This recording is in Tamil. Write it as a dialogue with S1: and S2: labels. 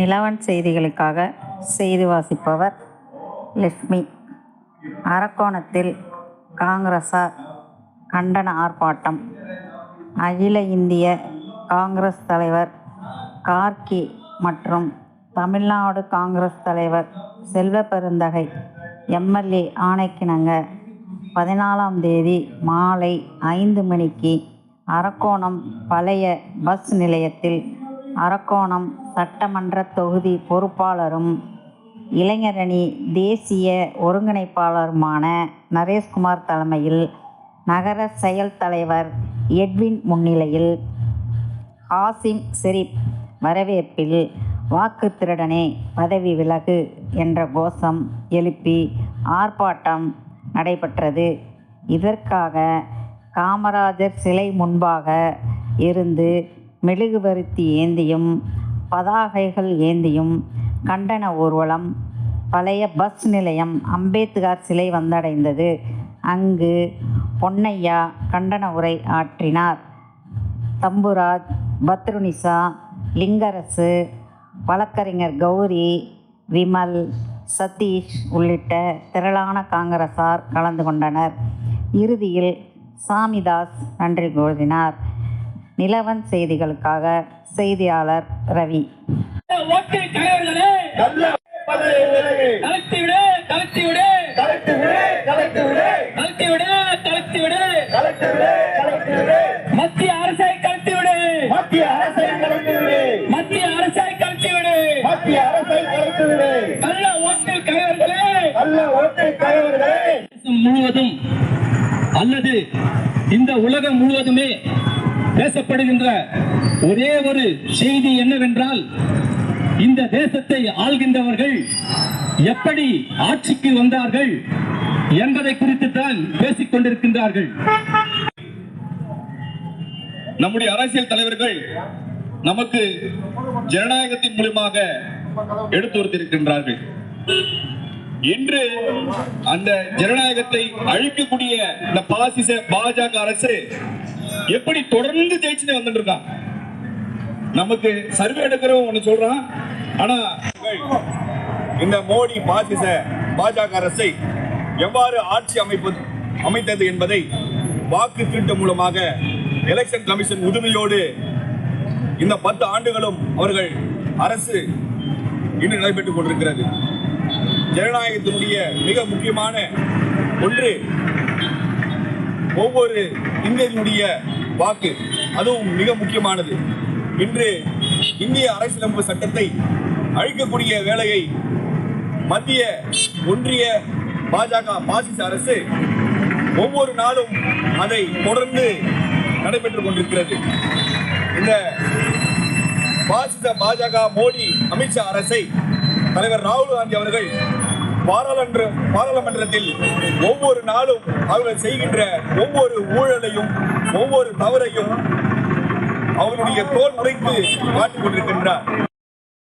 S1: நிலவன் செய்திகளுக்காக செய்தி வாசிப்பவர் லட்சுமி அரக்கோணத்தில் காங்கிரசார் கண்டன ஆர்ப்பாட்டம். அகில இந்திய காங்கிரஸ் தலைவர் கார்கி மற்றும் தமிழ்நாடு காங்கிரஸ் தலைவர் செல்வ பெருந்தகை எம்எல்ஏ ஆணைக்கிணங்க. பதினாலாம் தேதி மாலை ஐந்து மணிக்கு அரக்கோணம் பழைய பஸ் நிலையத்தில் அரக்கோணம் சட்டமன்ற தொகுதி பொறுப்பாளரும் இளைஞரணி தேசிய ஒருங்கிணைப்பாளருமான நரேஷ்குமார் தலைமையில் நகர செயல் தலைவர் எட்வின் முன்னிலையில் ஆசிம் ஷெரீப் வரவேற்பில் வாக்கு திருடனே பதவி விலகு என்ற கோஷம் எழுப்பி ஆர்ப்பாட்டம் நடைபெற்றது. இதற்காக காமராஜர் சிலை முன்பாக இருந்து மெழுகுவருத்தி ஏந்தியும் பதாகைகள் ஏந்தியும் கண்டன ஊர்வலம் பழைய பஸ் நிலையம் அம்பேத்கர் சிலை வந்தடைந்தது. அங்கு பொன்னையா கண்டன உரை ஆற்றினார். தம்புராஜ் பத்ருனிசா லிங்கரசு வழக்கறிஞர் கௌரி விமல் சதீஷ் உள்ளிட்ட திரளான காங்கிரசார் கலந்து கொண்டனர். இறுதியில் சாமிதாஸ் நன்றி கூறினார். நிலவன் செய்திகளுக்காக செய்தியாளர் ரவி.
S2: மத்திய அரசை கலத்தி விடு
S3: மத்திய அரசை கலெக்டர் விடு.
S2: மத்திய அரசை கலத்தி விடு
S3: மத்திய அரசை கலெக்டர் விடு.
S2: நல்ல ஓட்டு
S3: நல்ல ஓட்டு தலைவர்களே
S2: தேசம் முழுவதும் அல்லது இந்த உலகம் முழுவதுமே பேசப்படுகின்ற ஒரே ஒரு செய்தி என்னவென்றால் இந்த தேசத்தை ஆள்கின்றவர்கள் எப்படி ஆட்சிக்கு வந்தார்கள் என்பதை குறித்து தான் பேசிக் கொண்டிருக்கின்றார்கள்.
S4: நம்முடைய அரசியல் தலைவர்கள் நமக்கு ஜனநாயகத்தின் மூலமாக எடுத்துரைத்திருக்கின்றார்கள் இன்று அந்த ஜனநாயகத்தை அழிக்கக்கூடிய இந்த பாசிச பாஜக அரசு எப்படி தொடர்ந்து ஜெயிச்சுட்டு வந்துட்டு இருக்கான் நமக்கு சர்வே எடுக்கிறவன் ஒண்ணு சொல்றான். ஆனா இந்த மோடி பாசிச பாஜக அரசை எவ்வாறு ஆட்சி அமைப்பது அமைத்தது என்பதை வாக்கு திருட்டு மூலமாக எலெக்ஷன் கமிஷன் உதவியோடு இந்த பத்து ஆண்டுகளும் அவர்கள் அரசு இன்று நடைபெற்றுக் கொண்டிருக்கிறது. ஜனநாயகத்தினுடைய மிக முக்கியமான ஒன்று ஒவ்வொரு இந்தியனுடைய வாக்கு. அதுவும் மிக முக்கியமானது. இன்று இந்திய அரசியலமைப்பு சட்டத்தை அழிக்கக்கூடிய வேலையை மத்திய ஒன்றிய பாஜக பாசிச அரசு ஒவ்வொரு நாளும் அதை தொடர்ந்து நடைபெற்றுக் கொண்டிருக்கிறது. இந்த பாசிச பாஜக மோடி அமித்ஷா அரசை தலைவர் ராகுல் காந்தி அவர்கள் பாராளுமன்ற பாராளுமன்றத்தில் ஒவ்வொரு நாளும் அவர்கள் செய்கின்ற ஒவ்வொரு ஊழலையும் ஒவ்வொரு தவறையும் அவருடைய தோல் உடைத்து காட்டிக் கொண்டிருக்கின்றார்.